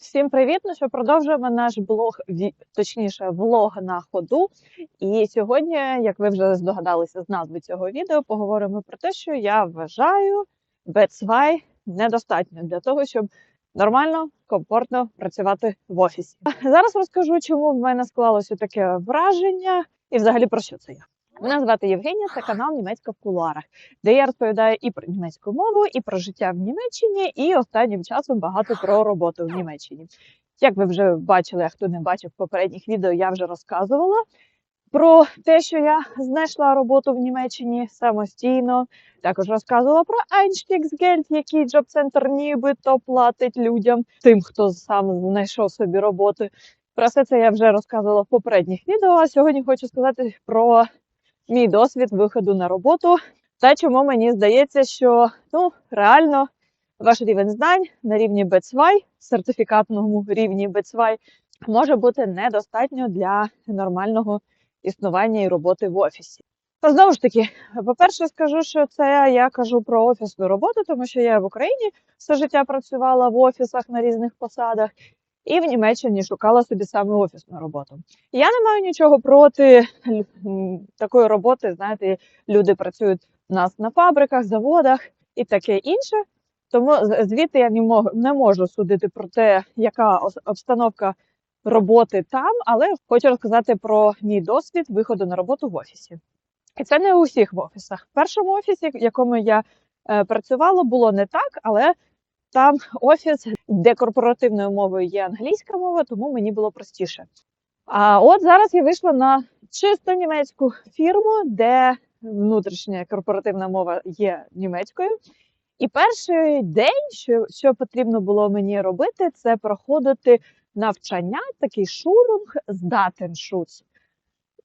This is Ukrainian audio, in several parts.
Всім привіт! Ну що продовжуємо наш блог, точніше, влог на ходу. І сьогодні, як ви вже здогадалися з назви цього відео, поговоримо про те, що я вважаю B2 недостатньо для того, щоб нормально, комфортно працювати в офісі. Зараз розкажу, чому в мене склалося таке враження, і взагалі про що це я. Мене звати Євгенія, це канал Німецька в кулуарах, де я розповідаю і про німецьку мову, і про життя в Німеччині, і останнім часом багато про роботу в Німеччині. Як ви вже бачили, а хто не бачив попередніх відео, я вже розказувала про те, що я знайшла роботу в Німеччині самостійно. Також розказувала про Einstiegsgeld, який джоб-центр нібито платить людям, тим, хто сам знайшов собі роботу. Про все це я вже розказувала в попередніх відео. А сьогодні хочу сказати про мій досвід виходу на роботу та чому мені здається, що ну реально ваш рівень знань на рівні B2, сертифікатному рівні B2, може бути недостатньо для нормального існування і роботи в офісі. Та знову ж таки, по-перше, скажу, що це я кажу про офісну роботу, тому що я в Україні все життя працювала в офісах на різних посадах, і в Німеччині шукала собі саме офісну роботу. Я не маю нічого проти такої роботи. Знаєте, люди працюють у нас на фабриках, заводах і таке інше. Тому звідти я не можу, не можу судити про те, яка обстановка роботи там, але хочу розказати про мій досвід виходу на роботу в офісі. І це не у всіх в офісах. В першому офісі, в якому я е, працювала, було не так, але там офіс, де корпоративною мовою є англійська мова, тому мені було простіше. А от зараз я вийшла на чисто німецьку фірму, де внутрішня корпоративна мова є німецькою. І перший день, що, що потрібно було мені робити, це проходити навчання, такий шурунг з Datenschutz.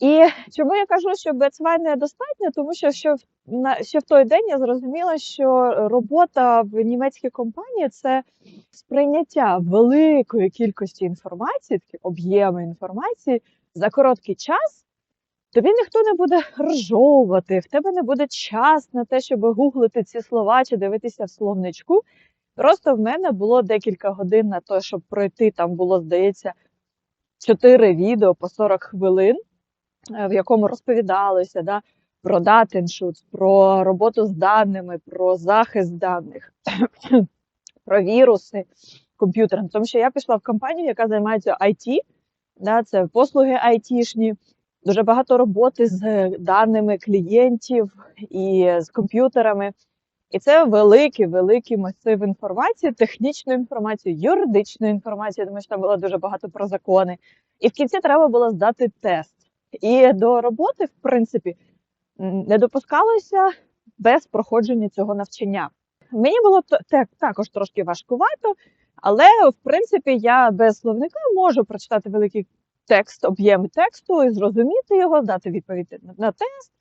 І чому я кажу, що B2 недостатньо? Тому що в, на, ще в той день я зрозуміла, що робота в німецькій компанії це сприйняття великої кількості інформації, такі об'єми інформації за короткий час. Тобі ніхто не буде розжовувати, в тебе не буде час на те, щоб гуглити ці слова чи дивитися в словничку. Просто в мене було декілька годин на те, щоб пройти. Там було, здається, чотири відео по 40 хвилин, е, в якому розповідалося да, про Datenschutz, про роботу з даними, про захист даних, про віруси комп'ютером. Тому що я пішла в компанію, яка займається IT, да, це послуги айтішні, дуже багато роботи з даними клієнтів і з комп'ютерами. І це великий, великий масив інформації, технічної інформації, юридичної інформації, тому що там було дуже багато про закони. І в кінці треба було здати тест. І до роботи, в принципі, не допускалося без проходження цього навчання. Мені було те- також трошки важкувато, але в принципі я без словника можу прочитати великий текст, об'єм тексту і зрозуміти його, дати відповідь на, тест.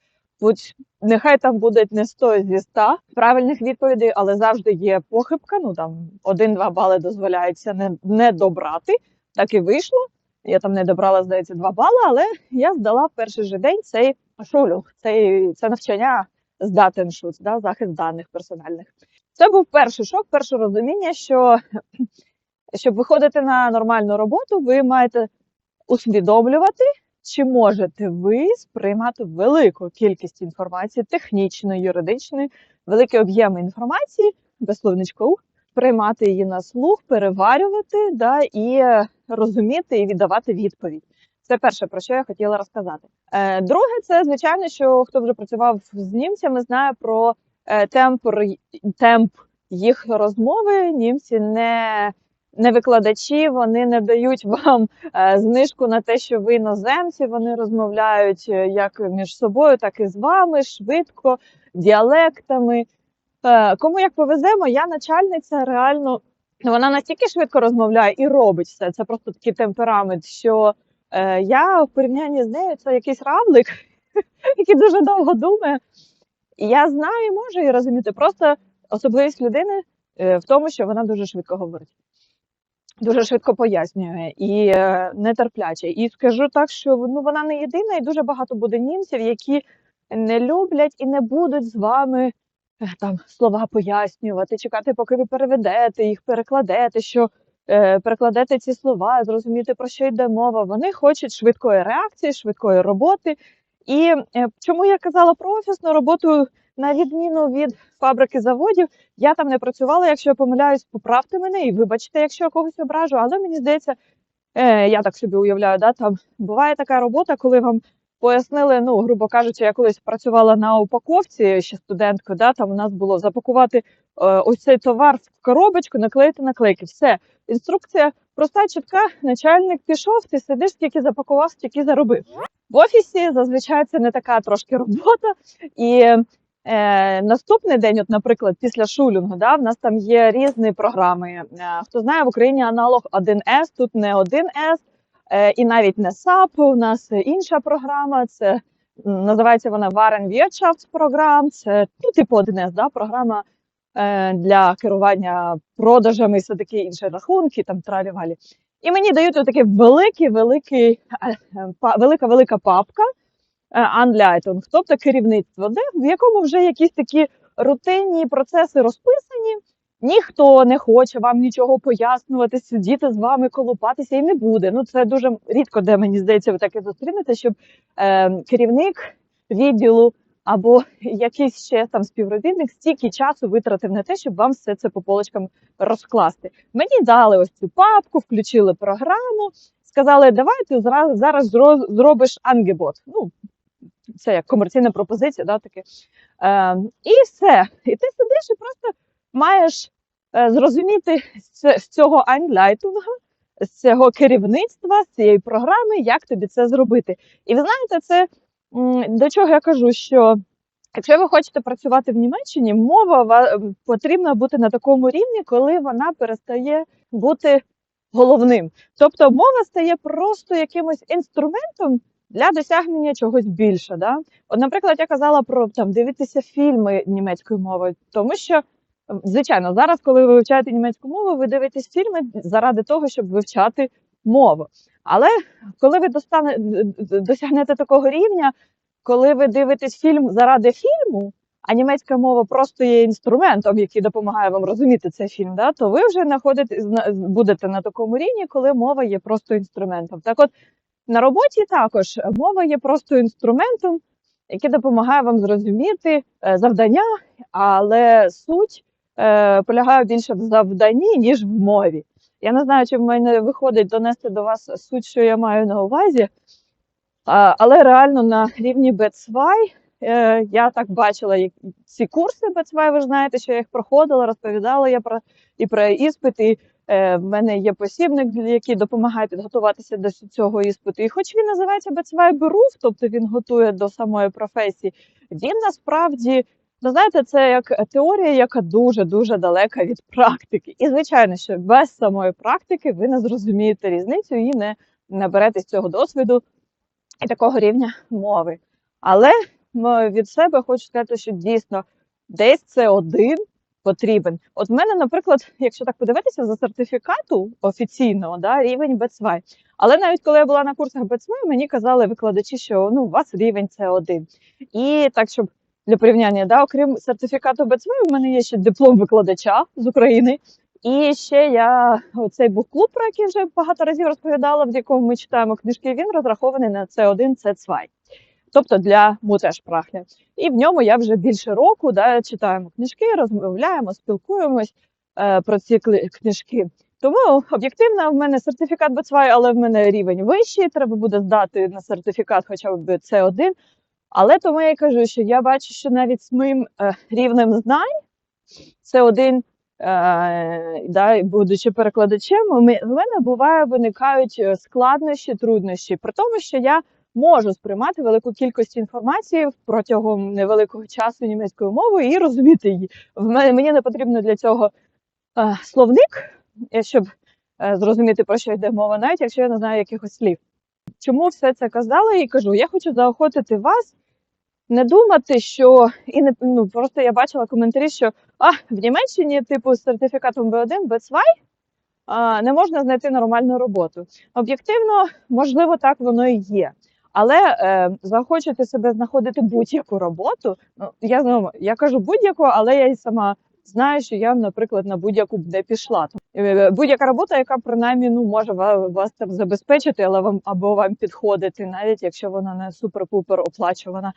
Будь нехай там буде не 100 зі 100 правильних відповідей, але завжди є похибка. Ну там 1-2 бали дозволяється не, не добрати. Так і вийшло. Я там не добрала, здається, 2 бали, але я здала в перший же день цей шулюг, цей це навчання з Datenschutz, да, захист даних персональних. Це був перший шок, перше розуміння, що щоб виходити на нормальну роботу, ви маєте усвідомлювати, чи можете ви сприймати велику кількість інформації, технічної, юридичної, великі об'єми інформації, без словничку, приймати її на слух, переварювати да, і е, розуміти і віддавати відповідь. Це перше, про що я хотіла розказати. Е, друге, це звичайно, що хто вже працював з німцями, знає про е, темп, темп їх розмови. Німці не, не викладачі, вони не дають вам е, знижку на те, що ви іноземці. Вони розмовляють як між собою, так і з вами, швидко, діалектами. Кому як повезе, моя начальниця реально вона настільки швидко розмовляє і робить все. Це просто такий темперамент, що я в порівнянні з нею це якийсь равлик, який дуже довго думає. Я знаю і можу її розуміти. Просто особливість людини е, в тому, що вона дуже швидко говорить. Дуже швидко пояснює і е, нетерпляче. І скажу так, що ну вона не єдина, і дуже багато буде німців, які не люблять і не будуть з вами е, там слова пояснювати, чекати, поки ви переведете їх, перекладете, що е, перекладете ці слова, зрозуміти, про що йде мова. Вони хочуть швидкої реакції, швидкої роботи. І е, чому я казала про офісну роботу, на відміну від фабрики заводів, я там не працювала. Якщо я помиляюсь, поправте мене і вибачте, якщо я когось ображу. Але мені здається, е, я так собі уявляю, да, там буває така робота, коли вам пояснили, ну, грубо кажучи, я колись працювала на упаковці ще студенткою, да, там у нас було запакувати е, ось цей товар в коробочку, наклеїти наклейки. Все, інструкція проста, чітка. Начальник пішов, ти сидиш, скільки запакував, стільки заробив. В офісі зазвичай це не така трошки робота. І е, наступний день, от, наприклад, після шулінгу, да, в нас там є різні програми. Е, хто знає, в Україні аналог 1С, тут не 1С, е, і навіть не SAP, у нас інша програма. Це називається вона Warenwirtschaftsprogramm, це ну, типу 1С, да, програма е, для керування продажами все таке інше рахунки, там тралі-валі. І мені дають отакий великий, великий, е, е, велика, велика папка е, Anleitung, тобто керівництво, де в якому вже якісь такі рутинні процеси розписані. Ніхто не хоче вам нічого пояснювати, сидіти з вами, колупатися і не буде. Ну це дуже рідко, де мені здається, ви таке зустрінете, щоб е, керівник відділу або якийсь ще там співробітник стільки часу витратив на те, щоб вам все це по полочкам розкласти. Мені дали ось цю папку, включили програму, сказали, давай ти зра- зараз зробиш ангебот. Ну, це як комерційна пропозиція, да, таке. Е, і все. І ти сидиш і просто маєш е, зрозуміти з, цього англайтунга, з цього керівництва, з цієї програми, як тобі це зробити. І ви знаєте, це до чого я кажу, що якщо ви хочете працювати в Німеччині, мова потрібна бути на такому рівні, коли вона перестає бути головним. Тобто мова стає просто якимось інструментом для досягнення чогось більше. Да? От, наприклад, я казала про там дивитися фільми німецькою мовою, тому що. Звичайно, зараз, коли ви вивчаєте німецьку мову, ви дивитесь фільми заради того, щоб вивчати мову. Але коли ви достане, досягнете такого рівня, коли ви дивитесь фільм заради фільму, а німецька мова просто є інструментом, який допомагає вам розуміти цей фільм, да, то ви вже знаходите, зна- будете на такому рівні, коли мова є просто інструментом. Так от на роботі також мова є просто інструментом, який допомагає вам зрозуміти е, завдання, але суть е, полягає більше в завданні, ніж в мові. Я не знаю, чи в мене виходить донести до вас суть, що я маю на увазі, але реально на рівні B2 е, я так бачила ці курси B2, ви знаєте, що я їх проходила, розповідала я про і про іспити. Е, в мене є посібник, який допомагає підготуватися до цього іспиту. І хоч він називається B2 Beruf, тобто він готує до самої професії, він насправді, ну знаєте, це як теорія, яка дуже дуже далека від практики. І звичайно, що без самої практики ви не зрозумієте різницю і не наберетесь цього досвіду і такого рівня мови. Але від себе хочу сказати, що дійсно десь це один потрібен. От в мене, наприклад, якщо так подивитися за сертифікату офіційного, да, рівень B2. Але навіть коли я була на курсах B2, мені казали викладачі, що ну, у вас рівень С1. І так, щоб для порівняння, да, окрім сертифікату B2, у мене є ще диплом викладача з України. І ще я оцей бук-клуб, про який вже багато разів розповідала, в якому ми читаємо книжки, він розрахований на С1, С2. Тобто для мутешпрахля. І в ньому я вже більше року да, читаємо книжки, розмовляємо, спілкуємось е, про ці книжки. Тому об'єктивно в мене сертифікат B2, але в мене рівень вищий. Треба буде здати на сертифікат хоча б С1. Але тому я кажу, що я бачу, що навіть з моїм е, рівнем знань С1, е, да, будучи перекладачем, у в мене буває виникають е, складнощі, труднощі, при тому, що я можу сприймати велику кількість інформації протягом невеликого часу німецькою мовою і розуміти її. В мене мені не потрібно для цього е, словник, е, щоб е, зрозуміти про що йде мова, навіть якщо я не знаю якихось слів. Чому все це казала і кажу? Я хочу заохотити вас не думати, що і не ну просто я бачила коментарі, що а в Німеччині, типу, з сертифікатом B1, B2 а, не можна знайти нормальну роботу. Об'єктивно, можливо, так воно і є. Але е, захочете себе знаходити будь-яку роботу. Ну я знову я кажу будь-яку, але я і сама знаю, що я, наприклад, на будь-яку б не пішла. Е, Будь-яка робота, яка принаймні ну може ва- вас там забезпечити, але вам або вам підходити, навіть якщо вона не супер-пупер оплачувана.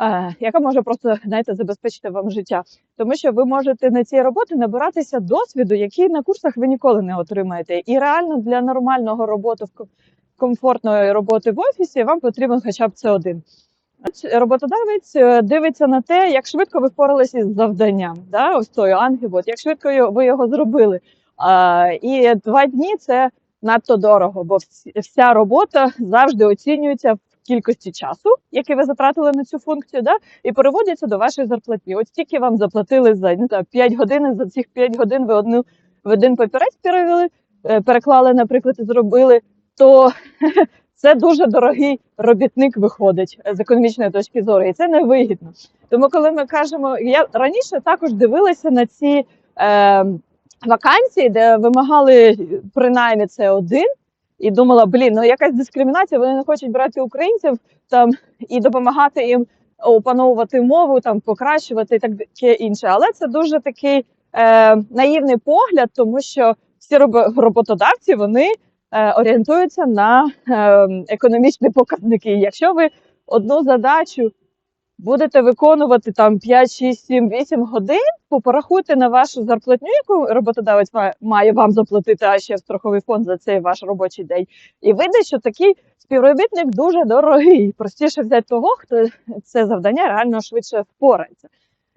Е, Яка може просто знаєте, забезпечити вам життя, тому що ви можете на цій роботі набиратися досвіду, який на курсах ви ніколи не отримаєте. І реально для нормального роботи в комфортної роботи в офісі вам потрібен хоча б це один. Роботодавець е, дивиться на те, як швидко ви впоралися із завданням, да? ось той ангібот, як швидко ви його зробили. А, і два дні це надто дорого, бо вся робота завжди оцінюється в кількості часу, який ви затратили на цю функцію, да? і переводяться до вашої зарплатні. Ось тільки вам заплатили за не знаю, 5 годин, за цих 5 годин ви одну в один папірець перевели, е, переклали, наприклад, і зробили, то це дуже дорогий робітник виходить е, з економічної точки зору, і це невигідно. Тому, коли ми кажемо, я раніше також дивилася на ці е, вакансії, де вимагали принаймні це один, і думала, блін, ну якась дискримінація, вони не хочуть брати українців там і допомагати їм опановувати мову, там покращувати і таке інше. Але це дуже такий е, наївний погляд, тому що всі роботодавці вони е, орієнтуються на е, економічні показники. Якщо ви одну задачу будете виконувати там 5, 6, 7, 8 годин, порахуйте на вашу зарплатню, яку роботодавець має вам заплатити, а ще в страховий фонд за цей ваш робочий день. І вийде, що такий співробітник дуже дорогий. Простіше взяти того, хто це завдання реально швидше впорається.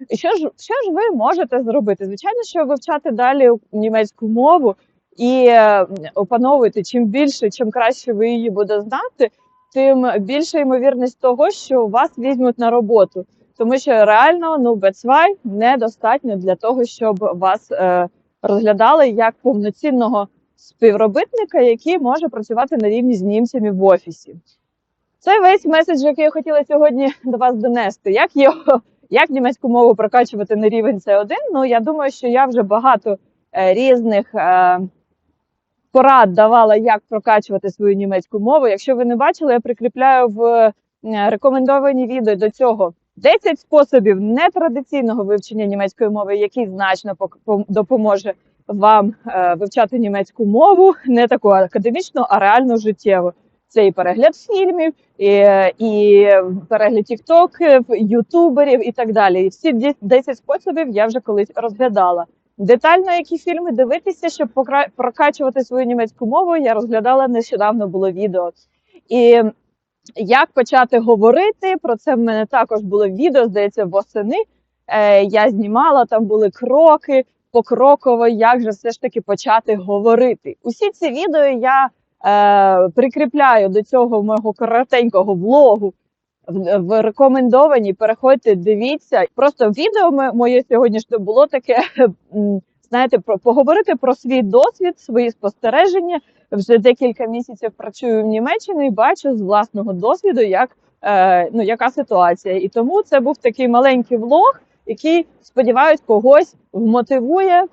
І що ж, що ж ви можете зробити? Звичайно, що вивчати далі німецьку мову і е, опановувати чим більше, чим краще ви її буде знати, тим більша ймовірність того, що вас візьмуть на роботу. Тому що реально ну B2 недостатньо для того, щоб вас е, розглядали як повноцінного співробітника, який може працювати на рівні з німцями в офісі. Це весь меседж, який я хотіла сьогодні до вас донести. Як його, як німецьку мову прокачувати на рівень C1? Ну я думаю, що я вже багато е, різних е, порад давала, як прокачувати свою німецьку мову. Якщо ви не бачили, я прикріпляю в е, рекомендовані відео до цього 10 способів нетрадиційного вивчення німецької мови, який значно допоможе вам е, вивчати німецьку мову, не таку академічну, а реально життєву. Це і перегляд фільмів, і, і перегляд тіктоків, ютуберів і так далі. І всі ді- 10 способів я вже колись розглядала. Детально які фільми дивитися, щоб прокачувати свою німецьку мову, я розглядала нещодавно було відео. І як почати говорити, про це в мене також було відео, здається, восени. Е, я знімала, там були кроки покроково, як же все ж таки почати говорити. Усі ці відео я е, прикріпляю до цього мого коротенького влогу в, рекомендовані. Переходьте, дивіться. Просто відео моє сьогоднішнє було таке. Знаєте, про поговорити про свій досвід, свої спостереження. Вже декілька місяців працюю в Німеччині і бачу з власного досвіду, як е, ну яка ситуація. І тому це був такий маленький влог, який сподіваюсь когось вмотивує е,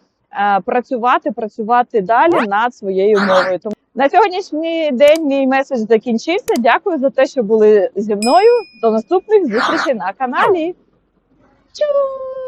працювати, працювати далі над своєю мовою. Тому на сьогоднішній день мій меседж закінчився. Дякую за те, що були зі мною. До наступних зустрічей на каналі. Чу!